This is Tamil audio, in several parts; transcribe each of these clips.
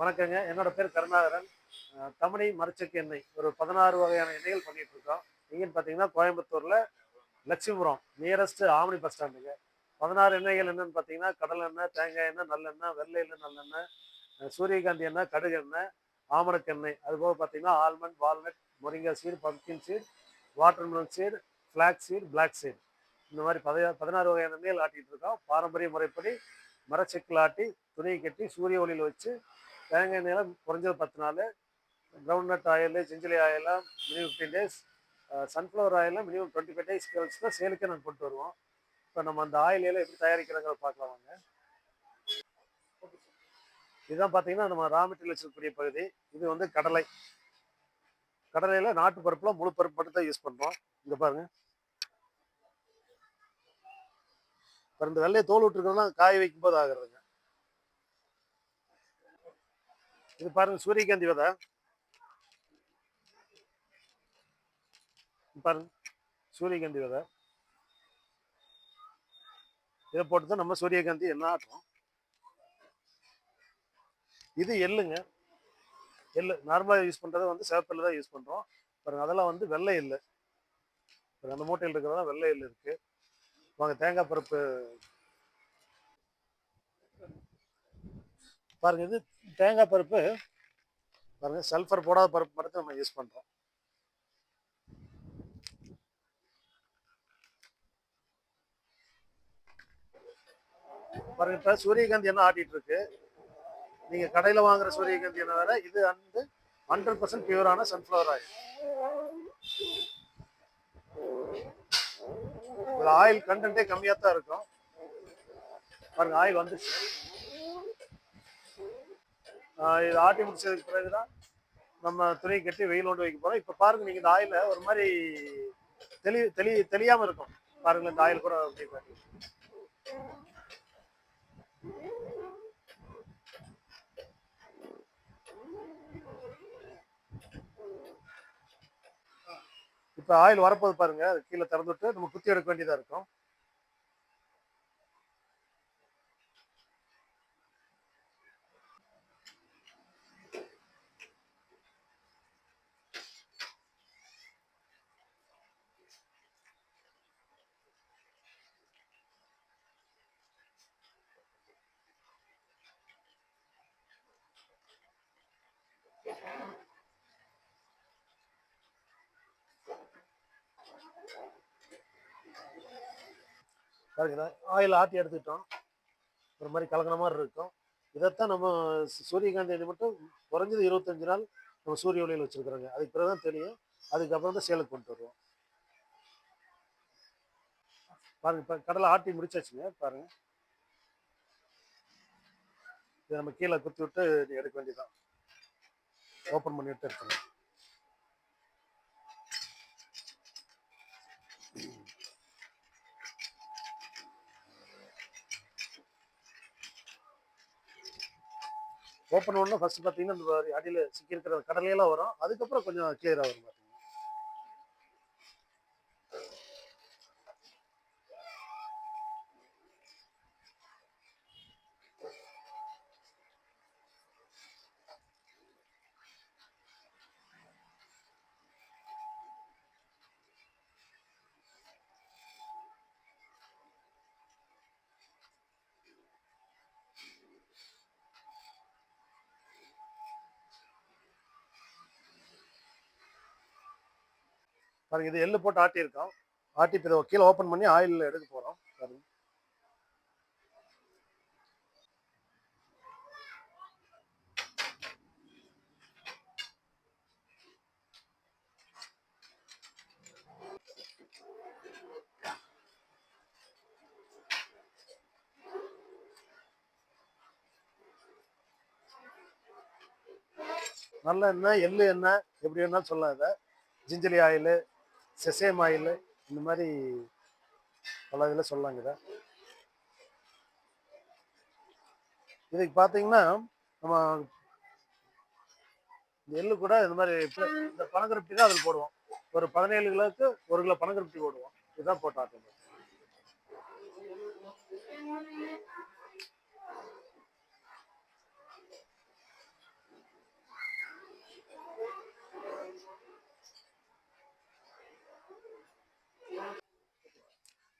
வணக்கங்க. என்னோட பேர் கருணாகரன். தமிழை மரச்செக்கு எண்ணெய். ஒரு பதினாறு வகையான எண்ணெய்கள் பண்ணிட்டு இருக்கோம் எங்கன்னு பார்த்தீங்கன்னா கோயம்புத்தூர்ல லட்சுமிபுரம் நியரஸ்ட் ஆமணி பஸ் ஸ்டாண்டுங்க பதினாறு எண்ணெய்கள் என்னன்னு பார்த்தீங்கன்னா கடல் எண்ணெய் தேங்காய் எண்ணெய் நல்லெண்ணெய் வெள்ளை எண்ணெய் நல்லெண்ணெய் சூரியகாந்தி எண்ணெய் கடுகு எண்ணெய் ஆமணக்கெண்ணெய் அதுபோக பார்த்தீங்கன்னா ஆல்மண்ட் வால்நட் முருங்கை seed pumpkin seed watermelon seed flax seed black seed இந்த மாதிரி பதினா பதினாறு வகையான எண்ணெய்கள் ஆட்டிகிட்டு இருக்கோம் பாரம்பரிய முறைப்படி மரச்செக்கில் ஆட்டி துணியை கட்டி சூரிய ஒளியில் வச்சு தேங்காய் எண்ணெயெல்லாம் குறைஞ்சது பத்து நாள். கிரவுண்ட் நட் ஆயில் செஞ்சிலி ஆயிலாம் மினிமம் ஃபிஃப்டீன் டேஸ் சன்ஃப்ளவர் ஆயிலாம் மினிமம் டுவெண்ட்டி ஃபைவ் டேஸ் கழிச்சு தான் சேலுக்கே நாங்கள் கொண்டு வருவோம். இப்போ நம்ம அந்த ஆயில் எல்லாம் எப்படி தயாரிக்கிறாங்க பார்க்கலாம் வாங்க. இதுதான் பார்த்தீங்கன்னா நம்ம ரா மெட்டீரியல் வச்சிருக்கக்கூடிய பகுதி. இது வந்து கடலை. கடலையில் நாட்டு பருப்புலாம் முழு பருப்பு மட்டும் தான் யூஸ் பண்ணுறோம் இங்கே பாருங்க. இப்போ இந்த வெள்ளையை தோல் விட்டுருக்கோம்னா காய வைக்கும் போது இது பாருங்க சூரியகாந்தி விதை. பாருங்க சூரியகாந்தி விதை. இதை போட்டு தான் நம்ம சூரியகாந்தி என்ன ஆட்டுறோம். இது எள்ளுங்க. எள்ளு நார்மலாக யூஸ் பண்ணுறது வந்து சிவப்பில் தான் யூஸ் பண்ணுறோம் பாருங்க அதெல்லாம் வந்து வெள்ளை எள்ளு. இப்போ அந்த மூட்டையில் இருக்கிறதா வெள்ளை எள்ளு இருக்கு. வாங்க தேங்காய் பருப்பு. பாருங்க இது தேங்காய் பருப்பு பாருங்கள் சல்ஃபர் போடாத பருப்பு மட்டும் நம்ம யூஸ் பண்ணுறோம் பாருங்க இப்போ சூரியகாந்தி என்ன ஆட்டிட்டு இருக்கு? கடையில் கடையில வாங்குற சூரியகாந்தி என்ன வேற இது வந்து ஹண்ட்ரட் பர்சன்ட் பியூரான சன்ஃப்ளவர் ஆயில் இதில் ஆயில் கண்டென்ட்டே கம்மியாக தான் இருக்கும். பாருங்க ஆயில் வந்துச்சு. இது ஆட்டி முடிச்சதுக்கு பிறகுதான் நம்ம துணியை கட்டி வெயில் கொண்டு வைக்க போறோம். இப்ப பாருங்க நீங்க இந்த ஆயில ஒரு மாதிரி தெளி தெளி தெளியாம இருக்கும். பாருங்க இந்த ஆயில் கூட அப்படி பாருங்க. இப்ப ஆயில் வரப்போது பாருங்க அது கீழே திறந்துட்டு நம்ம குத்தி எடுக்க வேண்டியதா இருக்கும். பாருங்க ஆயில் ஆட்டி எடுத்துக்கிட்டோம். ஒரு மாதிரி கலக்கின மாதிரி இருக்கும். இதைத்தான் நம்ம சூரியகாந்தி மட்டும் குறைஞ்சது இருபத்தஞ்சு நாள் நம்ம சூரிய ஒளியில் வச்சுருக்குறோங்க. அதுக்கு பிறகு தான் தெரியும். அதுக்கப்புறம் தான் சேலுக்கு கொண்டு வருவோம். பாருங்க இப்போ கடலை ஆட்டி முடிச்சாச்சுங்க. பாருங்க. இதை நம்ம கீழே குத்தி விட்டு எடுக்க வேண்டியதான் ஓப்பன் பண்ணிட்டு இருக்கணும் ஓப்பன் ஒன்று ஃபர்ஸ்ட் பார்த்தீங்கன்னா இந்த மாதிரி அடியில் சிக்கியிருக்கிற கடலையெல்லாம் வரும். அதுக்கப்புறம் கொஞ்சம் கிளியராக வரும் பார்த்தீங்கன்னா பாருங்க இது எள்ளு போட்டு ஆட்டியிருக்கோம். ஆட்டி இப்போ இதை கீழே ஓப்பன் பண்ணி ஆயில் எடுக்க போகிறோம் பாருங்க. நல்ல எண்ணெய் எள்ளு எண்ணெய் எப்படி வேணாலும் சொல்லலாம் இதை. ஜிஞ்சலி ஆயில் செசேம் ஆயில் இந்த மாதிரி பல இதில் சொல்லலாங்க இதை. இதுக்கு பார்த்தீங்கன்னா நம்ம எள்ளு கூட இந்த மாதிரி இந்த பனங்கருப்பட்டி தான் அதில் போடுவோம். ஒரு பதினேழு கிலோவுக்கு ஒரு கிலோ பனங்கருப்பட்டி போடுவோம். இதுதான் போட்டு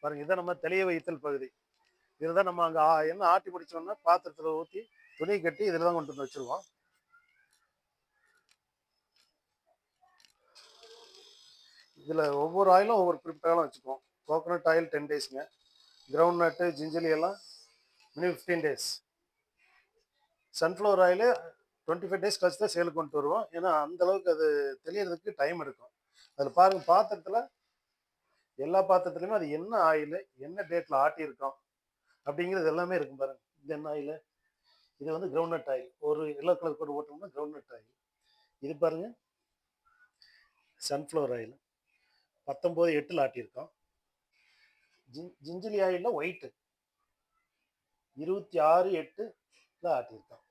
பாருங்க இதை நம்ம தெளிய வைத்தல் பகுதி. இதில் தான் நம்ம அங்கே என்ன ஆட்டி முடிச்சோம்னா பாத்திரத்தில் ஊற்றி துணி கட்டி இதில் தான் கொண்டு வந்து வச்சுருவோம். இதில் ஒவ்வொரு ஆயிலும் ஒவ்வொரு குறிப்பிட்டாலும் வச்சுப்போம் வச்சுக்குவோம். கோகோனட் ஆயில் டென் டேஸ்ங்க கிரவுண்ட் நட்டு ஜிஞ்சலி எல்லாம் minimum fifteen days sunflower oil twenty five days கழிச்சு தான் சேலுக்கு கொண்டு வருவோம். ஏன்னா அந்த அளவுக்கு அது தெளியறதுக்கு டைம் எடுக்கும். அதில் பாருங்கள் பாத்திரத்தில் எல்லா பாத்திரத்துலையுமே அது என்ன ஆயில் என்ன டேட்டில் ஆட்டியிருக்கோம் அப்படிங்கிறது எல்லாமே இருக்கும் பாருங்க. இது என்ன ஆயில் இது வந்து கிரவுண்ட்நட் ஆயில் ஒரு எல்லோ கலர் போட்டு ஓட்டோம்னா கிரவுண்ட்நட் ஆயில் இது பாருங்க. சன்ஃப்ளவர் ஆயில் பத்தொம்போது எட்டில் ஆட்டியிருக்கோம் ஜின் ஜிஞ்சிலி ஆயிலில் ஒயிட்டு இருபத்தி ஆறு எட்டுல ஆட்டியிருக்கோம்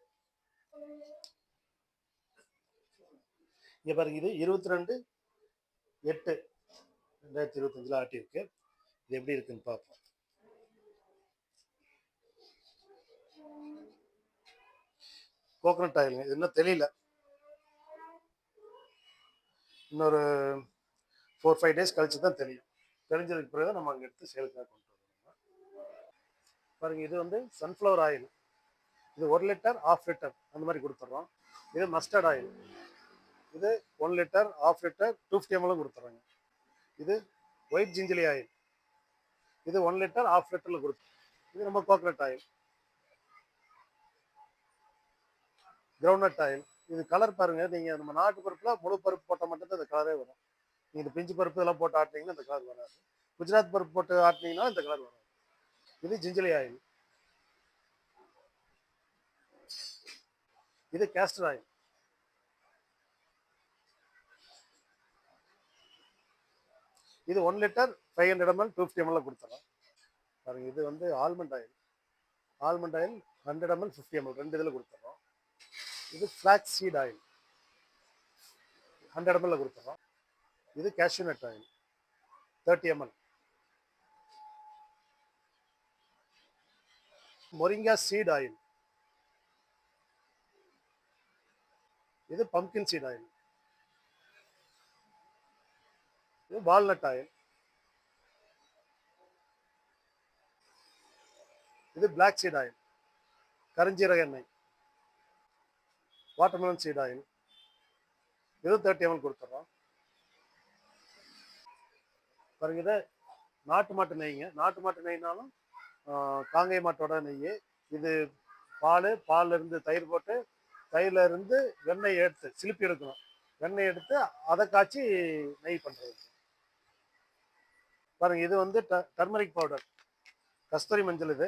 இங்கே பாருங்க இது இருபத்தி ரெண்டு எட்டு. ரெண்டாயிரத்தி இருபத்தஞ்சில் ஆட்டியிருக்கு. இது எப்படி இருக்குன்னு பார்ப்போம். கோகனட் ஆயிலுங்க இது இன்னும் தெரியல இன்னொரு ஃபோர் ஃபைவ் டேஸ் கழிச்சு தான் தெரியும். தெரிஞ்சதுக்கு பிறகு நம்ம அங்கே எடுத்து சேலுக்காக கொண்டு வருவோம் பாருங்க இது வந்து சன்ஃப்ளவர் ஆயில் இது ஒரு லிட்டர் ஆஃப் லிட்டர் அந்த மாதிரி கொடுத்துட்றோம் இது மஸ்டர்ட் ஆயில் இது one litre half litre two fifty எம்எலும் கொடுத்துட்றாங்க இது ஒயிட் ஜிஞ்சிலி ஆயில் இது ஒன் லிட்டர் ஆஃப் லிட்டரில் கொடுக்கும் இது நம்ம கோகனட் ஆயில் கிரவுண்ட்நட் ஆயில் இது கலர் பாருங்க. நீங்க நம்ம நாட்டு பருப்புல முழு பருப்பு போட்டால் மட்டும்தான் இந்த கலரே வரும். நீங்க இந்த பிஞ்சு பருப்பு இதெல்லாம் போட்டு ஆட்டினீங்கன்னா இந்த கலர் வராது. குஜராத் பருப்பு போட்டு ஆட்டினீங்கன்னா இந்த கலர் வரும் இது ஜிஞ்சலி ஆயில் இது கேஸ்டர் ஆயில் இது one litre five hundred ML two fifty ML கொடுத்துறோம் பாருங்க இது வந்து almond oil almond oil hundred ML fifty ML ரெண்டு இதில் கொடுத்துறோம் இது ஃப்ளாக்ஸ் சீட் ஆயில் ஹண்ட்ரட் எம்எல்ல கொடுத்துறோம் இது cashew nut oil thirty ML moringa seed oil இது பம்கின் சீட் ஆயில் இது வால்நட் ஆயில். இது பிளாக் சீட் ஆயில். கருஞ்சீரக எண்ணெய். Watermelon seed oil. இது தேர்ட்டி எம்எல் கொடுத்துட்றோம் பாருங்க இதை நாட்டு மாட்டு நெய்ங்க. நாட்டு மாட்டு நெய்னாலும் காங்கை மாட்டோட நெய் இது பால் பால்ல இருந்து தயிர் போட்டு தயிர்ல இருந்து வெண்ணெய் எடுத்து சிலுப்பி எடுக்கணும். வெண்ணெய் எடுத்து அதை காய்ச்சி நெய் பண்ணுறது பாருங்க இது வந்து ட டர்மரிக் பவுடர் கஸ்தூரி மஞ்சள் இது.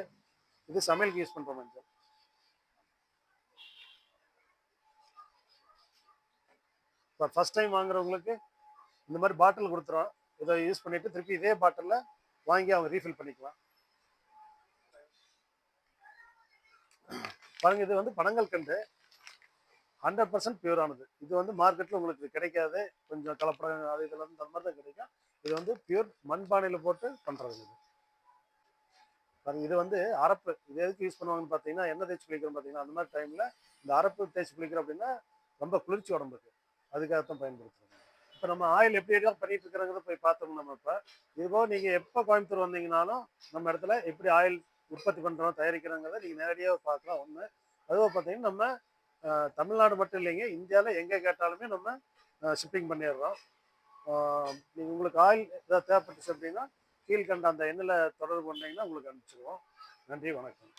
இது சமையலுக்கு யூஸ் பண்ணுற மஞ்சள். இப்போ ஃபர்ஸ்ட் டைம் வாங்குறவங்களுக்கு இந்த மாதிரி பாட்டில் கொடுத்துறோம். இதை யூஸ் பண்ணிட்டு திருப்பி இதே பாட்டிலில் வாங்கி அவங்க ரீஃபில் பண்ணிக்கலாம். பாருங்க இது வந்து பனங்கல் கண்டு ஹண்ட்ரட் பர்சன்ட் பியூரானது இது வந்து மார்க்கெட்டில் உங்களுக்கு கிடைக்காது. கொஞ்சம் கலப்படம் அது இதில் இருந்து அந்த மாதிரி தான் கிடைக்கும். இது வந்து பியூர் மண்பானையில் போட்டு பண்ணுறது இது. பாருங்க இது வந்து அரப்பு. இது எதுக்கு யூஸ் பண்ணுவாங்கன்னு பார்த்தீங்கன்னா எண்ணெய் தேய்ச்சி குளிக்கிறோம் பார்த்தீங்கன்னா அந்த மாதிரி டைமில் இந்த அரப்பு தேய்ச்சி குளிக்கிறோம் அப்படின்னா ரொம்ப குளிர்ச்சி உடம்புக்கு. அதுக்காகத்தான் பயன்படுத்துறோம் இப்போ நம்ம ஆயில் எப்படி எல்லாம் பண்ணிட்டு இருக்கிறோங்கிறத போய் பார்த்தோம் நம்ம இப்போ இதுபோக நீங்கள் எப்போ கோயம்புத்தூர் வந்தீங்கனாலும் நம்ம இடத்துல எப்படி ஆயில் உற்பத்தி பண்ணுறோம் தயாரிக்கிறோங்கிறத நீங்கள் நேரடியாக பார்க்கலாம். ஒன்று அதுவும் பார்த்தீங்கன்னா நம்ம தமிழ்நாடு மட்டும் இல்லைங்க. இந்தியாவில் எங்கே கேட்டாலுமே நம்ம ஷிப்பிங் பண்ணிடுறோம். நீங்கள் உங்களுக்கு ஆயில் ஏதாவது தேவைப்பட்டுச்சு அப்படின்னா கீழ்கண்ட அந்த எண்ணில் தொடர்பு பண்ணிங்கன்னா உங்களுக்கு அனுப்பிச்சிடுவோம் நன்றி வணக்கம்.